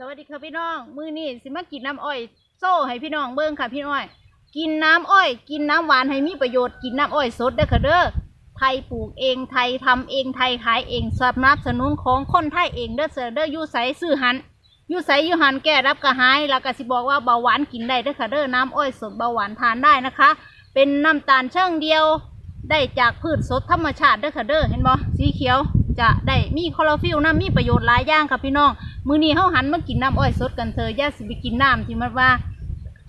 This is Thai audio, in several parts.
สวัสดีค่ะพี่น้อง มือนี่สิมากินน้ำอ้อย โซ่ให้พี่น้องเบิ่งค่ะพี่น้อย กินน้ำอ้อย กินน้ำหวานให้มีประโยชน์ กินน้ำอ้อยสดเด้อค่ะเด้อ ไทยปลูกเอง ไทยทำเอง ไทยขายเองสนับสนุนของคนไทยเองเด้อเสือเด้อยู่ใสซื้อหันยู่ใสยู่หันแก้รับกระหาย แล้วก็สิบอกว่าเบาหวานกินได้เด้อค่ะเด้อ น้ำอ้อยสดเบาหวานทานได้นะคะ เป็นน้ำตาลเชิงเดียว ได้จากพืชสดธรรมชาติเด้อค่ะเด้อ เห็นบ่สีเขียว จะได้มีคลอโรฟิลน้ำมีประโยชน์หลายอย่างค่ะพี่น้อง มื้อนี้เฮาหันมากินน้ำอ้อยสดกันเถอะอย่าสิไปกินน้ำที่มันว่า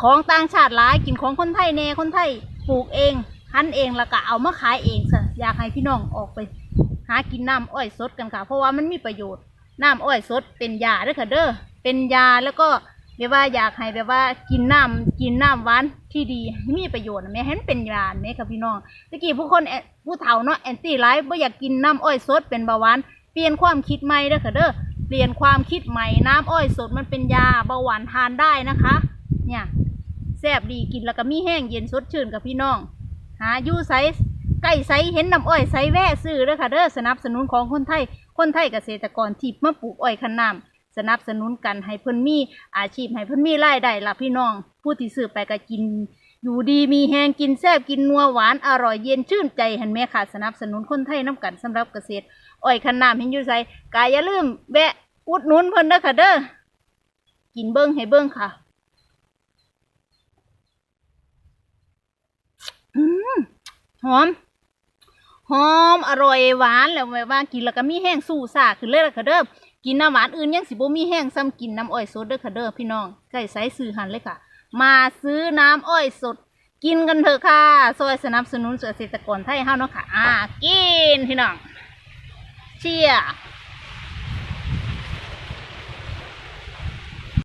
ของต่างชาติหลายกินของคนไทยแน่คนไทยปลูกเองหันเองแล้วก็เอามาขายเองซะอยากให้พี่น้องออกไป หากินน้ำอ้อยสดกันค่ะ เพราะว่ามันมีประโยชน์น้ำอ้อยสดเป็นยาเด้อค่ะเด้อเป็นยาแล้วก็แบบว่าอยากให้แบบว่ากินน้ำกินน้ำหวานที่ดีมีประโยชน์นะแม่เห็นเป็นยาแม่ค่ะพี่น้องตะกี้ผู้คนแอผู้เฒ่าเนาะแอนตี้ไลฟ์บ่อยากกินน้ำอ้อยสดเป็นเบาหวานเปลี่ยนความคิดใหม่เด้อค่ะเด้อ เปลี่ยนความคิดใหม่น้ำอ้อยสดมันเป็นยาเบาหวานทานได้นะคะ เนี่ยแซ่บดีกินแล้วก็มีแห้งเย็นสดชื่นกับพี่น้อง หายู่ไซส์ใกล้ไซส์เห็นน้ำอ้อยไซส์แวะซื้อเด้อค่ะเด้อสนับสนุนของคนไทย คนไทยเกษตรกรที่มาปลูกอ้อยคันน้ำสนับสนุนกันให้เพิ่นมีอาชีพให้เพิ่นมีรายได้ละพี่น้อง ผู้ที่ซื้อไปก็กิน อยู่ดีมีแห้งกินแซ่บกินนัวหวานอร่อยเย็นชื่นใจเห็นไหมค่ะสนับสนุนคนไทยน้ำกันสำหรับเกษตรอ้อยคันน้ำเห็นยู่ไสกายอย่าลืมแวะ อุดหนุนเพิ่นเด้อค่ะเด้อกินเบิ้งให้เบิ้งค่ะหอม หอมอร่อยหวานแล้วแบบว่ากินแล้วก็มีแห้งสู้ซ่าขึ้นเลยล่ะค่ะเด้อกินน้ำหวานอื่นยังสิบ่มีแห้งซ้ำกินน้ำอ้อยสดเด้อค่ะเด้อพี่น้องใกล้ไสซื้อหันเลยค่ะ มาซื้อน้ำอ้อยสด กินกันเถอะค่ะซอยสนับสนุนเกษตรกรไทยเฮาเนาะค่ะ อ่า กินพี่น้องเชียร์